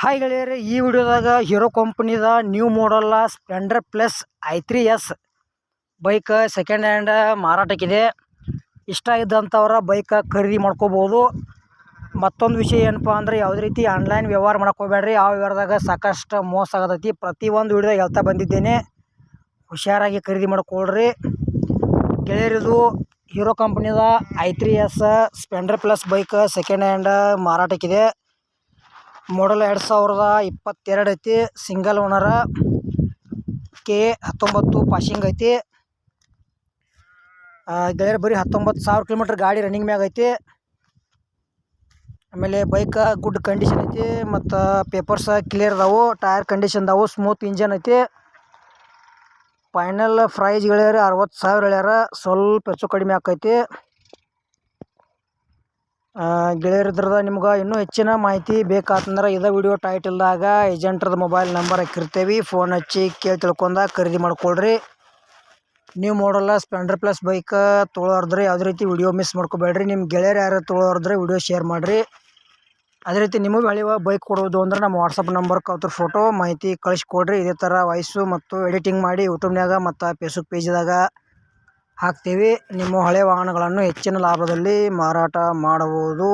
Hi ಗೆಳೆಯರೆ, ಈ ವಿಡಿಯೋದಾಗ Hero ಕಂಪ್ನಿದ new model Splendor plus I three S bike second hand ಮಾರಾಟಕ್ಕಿದೆ. ಇಷ್ಟ ಇದ್ದಂಥವ್ರ ಬೈಕ್ ಖರೀದಿ ಮಾಡ್ಕೋಬೋದು. ಮತ್ತೊಂದು ವಿಷಯ ಏನಪ್ಪ ಅಂದ್ರೆ ಯಾವುದೇ ರೀತಿ ಆನ್ಲೈನ್ ವ್ಯವಹಾರ ಮಾಡ್ಕೋಬೇಡ್ರಿ ಆ ವ್ಯವಹಾರದಾಗ ಸಾಕಷ್ಟು ಮೋಸ ಆಗತೈತಿ. ಪ್ರತಿಯೊಂದು ವಿಡಿಯೋದಾಗ ಹೇಳ್ತಾ ಬಂದಿದ್ದೇನೆ. ಹುಷಾರಾಗಿ ಖರೀದಿ ಮಾಡ್ಕೊಳ್ರಿ. ಗೆಳೆಯರಿದು hero ಕಂಪ್ನಿದ I three S Splendor plus bike second hand ಮಾರಾಟಕ್ಕಿದೆ. Model ಎರಡು ಸಾವಿರದ ಇಪ್ಪತ್ತೆರಡು ಐತಿ ಸಿಂಗಲ್ ಓನರ ಕೆ ಹತ್ತೊಂಬತ್ತು ಪಾಸಿಂಗ್ ಐತಿ. ಗೆಳೆಯರು ಬರೀ ಹತ್ತೊಂಬತ್ತು ಸಾವಿರ ಕಿಲೋಮೀಟ್ರ್ ಗಾಡಿ ರನ್ನಿಂಗ್ ಮ್ಯಾಗ ಐತಿ. ಆಮೇಲೆ ಬೈಕ್ ಗುಡ್ ಕಂಡೀಷನ್ ಐತಿ, ಮತ್ತು ಪೇಪರ್ಸ್ ಕ್ಲಿಯರ್ ಅದಾವು ಟೈರ್ ಕಂಡೀಷನ್ ಅದಾವು ಸ್ಮೂತ್ ಇಂಜನ್ ಐತಿ. ಫೈನಲ್ ಪ್ರೈಸ್ ಹೇಳ್ಯಾರ ಅರವತ್ತು ಸಾವಿರ ಹೇಳ್ಯಾರ. ಸ್ವಲ್ಪ ಹೆಚ್ಚು ಕಡಿಮೆ ಆಕೈತಿ. ಗೆಳೆಯರಿದ್ರದ ನಿಮ್ಗೆ ಇನ್ನೂ ಹೆಚ್ಚಿನ ಮಾಹಿತಿ ಬೇಕಾತಂದ್ರೆ ಇದೇ ವಿಡಿಯೋ ಟೈಟಲ್ದಾಗ ಏಜೆಂಟ್ರದ ಮೊಬೈಲ್ ನಂಬರ್ ಹಾಕಿರ್ತೇವೆ. ಫೋನ್ ಹಚ್ಚಿ ಕೇಳಿ ತಿಳ್ಕೊಂಡ ಖರೀದಿ ಮಾಡ್ಕೊಳ್ರಿ. ನೀವು ಮಾಡಲ್ಲ ಸ್ಪ್ಲೆಂಡರ್ ಪ್ಲಸ್ ಬೈಕ್ ತೊಳೋರ್ದ್ರೆ ಯಾವುದೇ ರೀತಿ ವಿಡಿಯೋ ಮಿಸ್ ಮಾಡ್ಕೋಬೇಡ್ರಿ. ನಿಮ್ಮ ಗೆಳೆಯರು ಯಾರು ತೊಳೋರ್ದ್ರೆ ವಿಡಿಯೋ ಶೇರ್ ಮಾಡಿರಿ. ಅದೇ ರೀತಿ ನಿಮಗೆ ಹಳೆಯ ಬೈಕ್ ಕೊಡೋದು ಅಂದ್ರೆ ನಮ್ಮ ವಾಟ್ಸಪ್ ನಂಬರ್ಗೆ ಅವ್ರ ಫೋಟೋ ಮಾಹಿತಿ ಕಳಿಸ್ಕೊಡ್ರಿ. ಇದೇ ಥರ ವಾಯ್ಸು ಮತ್ತು ಎಡಿಟಿಂಗ್ ಮಾಡಿ ಯೂಟ್ಯೂಬ್ನಾಗ ಮತ್ತು ಫೇಸ್ಬುಕ್ ಪೇಜ್ದಾಗ ಹಾಕ್ತೀವಿ. ನಿಮ್ಮ ಹಳೆ ವಾಹನಗಳನ್ನು ಹೆಚ್ಚಿನ ಲಾಭದಲ್ಲಿ ಮಾರಾಟ ಮಾಡಬಹುದು.